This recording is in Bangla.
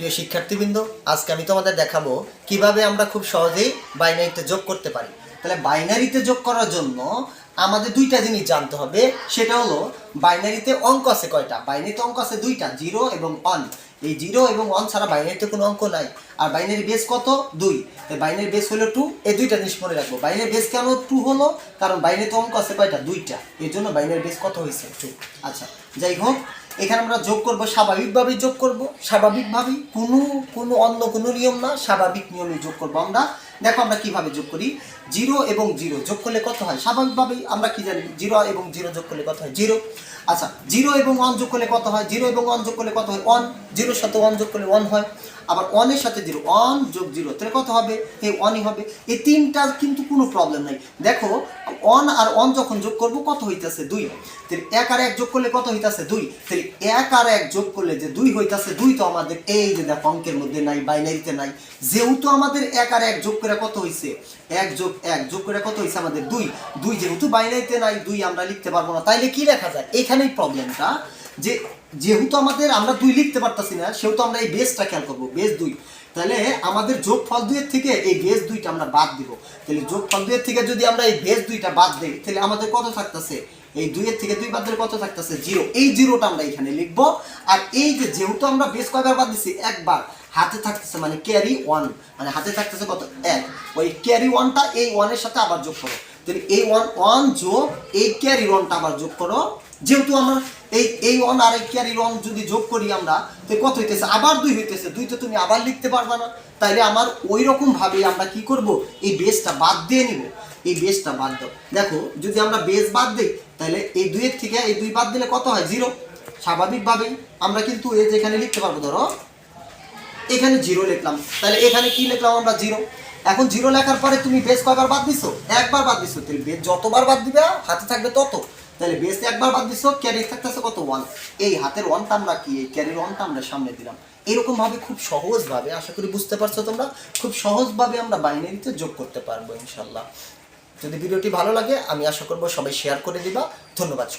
প্রিয় শিক্ষার্থীবৃন্দ, আজকে আমি তোমাদের দেখাবো কীভাবে আমরা খুব সহজেই বাইনারিতে যোগ করতে পারি। তাহলে বাইনারিতে যোগ করার জন্য আমাদের দুইটা জিনিস জানতে হবে। সেটা হলো, বাইনারিতে অঙ্ক আছে কয়টা? বাইনারিতে অঙ্ক আছে দুইটা, জিরো এবং অন এই জিরো এবং ওয়ান ছাড়া বাইনারিতে কোনো অঙ্ক নাই। আর বাইনারি বেস কত? দুই। বাইনারি বেস হলো টু। এই দুইটা জিনিস মনে রাখব। বাইনারি বেস কেন টু হলো? কারণ বাইনারিতে অঙ্ক আছে কয়টা? দুইটা। এর জন্য বাইনারি বেস কত হয়েছে? টু। আচ্ছা যাই হোক এখানে আমরা যোগ করব, স্বাভাবিকভাবেই যোগ করব, স্বাভাবিকভাবেই কোনো কোনো অন্য কোনো নিয়ম না, স্বাভাবিক নিয়মে যোগ করব আমরা। দেখো আমরা কীভাবে যোগ করি, জিরো এবং জিরো যোগ করলে কত হয়? স্বাভাবিকভাবেই আমরা কি জানি, জিরো এবং জিরো যোগ করলে কত হয়? জিরো। আচ্ছা জিরো এবং ওয়ান যোগ করলে কত হয়? জিরো এবং ওয়ান যোগ করলে কত হয়? ওয়ান। জিরোর সাথে ওয়ান যোগ করলে ওয়ান হয়। আবার ওয়ানের সাথে জিরো, ওয়ান যোগ জিরো, তাহলে কত হবে? এই ওয়ানই হবে। এই তিনটা কিন্তু কোনো প্রবলেম নাই। দেখো ওয়ান আর অন যখন যোগ করব, কত হইতাছে দুই? তাহলে এক আর এক যোগ করলে কত হইতাছে দুই? তাহলে এক আর এক যোগ করলে যে দুই হইতাছে, দুই তো আমাদের এই যে দেখো অঙ্কের মধ্যে নাই, বাইনারিতে নাই, যেহেতু আমাদের এক আর এক যোগ করে কত হইছে? এক যোগ এক যোগ করে কত হইছে আমাদের দুই? দুই যেহেতু বাইনারিতে নাই, দুই আমরা লিখতে পারব না। তাইলে কি লেখা যায়? এখানেই প্রবলেমটা যে, যেহেতু আমাদের আমরা দুই লিখতে পারতাছি না, সেহেতু আমরা এই বেসটা খেয়াল করব বেস দুই। তাহলে আমাদের যোগফল দুইয়ের থেকে এই বেস দুইটা আমরা বাদ দিব। তাহলে যোগফল দুইয়ের থেকে যদি আমরা এই বেস দুইটা বাদ দিই, তাহলে আমাদের কত থাকতেছে? এই দুইয়ের থেকে দুই বাদ দিলে কত থাকতেছে? জিরো এই জিরোটা আমরা এখানে লিখব। আর এই যে যেহেতু আমরা বেস কয়বার বাদ দিছি? একবার। হাতে থাকতেছে মানে ক্যারি ওয়ান মানে হাতে থাকতেছে কত? এক। ওই ক্যারি ওয়ানটা এই ওয়ানের সাথে আবার যোগ করো। তাহলে এই ওয়ান ওয়ান যোগ এই ক্যারি ওয়ানটা আবার যোগ করো। যেহেতু আমার এই এই ওয়ান আর এই ক্যারি ওয়ান যদি যোগ করি আমরা, তো কত হইতেছে? আবার দুই হইতেছে। দুই তো তুমি আবার লিখতে পারবা না। তাইলে আমার ওই রকম ভাবে আমরা কি করব? এই বেসটা বাদ দিয়ে নিব। এই বেসটা বাদ দাও। দেখো, যদি আমরা বেস বাদ দিই তাহলে এই দুইয়ের থেকে এই দুই বাদ দিলে কত হয়? জিরো স্বাভাবিকভাবেই আমরা কিন্তু এই যে এখানে লিখতে পারব, ধরো। এখানে জিরো লিখলাম। তাহলে এখানে কি লিখলাম আমরা? জিরো এখন জিরো লেখার পরে তুমি বেস কয়বার বাদ দিছো? একবার বাদ দিছো। তাহলে বেস যতবার বাদ দিবে, হাতে থাকবে তত। তাহলে বেস একবার বাদ দিছো ক্যারি থাকতেছে কত? ওয়ান এই হাতের ওয়ানটা আমরা কি? এই ক্যারির ওয়ানটা আমরা সামনে দিলাম। এরকম ভাবে খুব সহজভাবে, আশা করি বুঝতে পারছ তোমরা, খুব সহজভাবে আমরা বাইনারিতে যোগ করতে পারব ইনশাল্লাহ। যদি ভিডিওটি ভালো লাগে, আমি আশা করব সবাই শেয়ার করে দিবা। ধন্যবাদ সবাই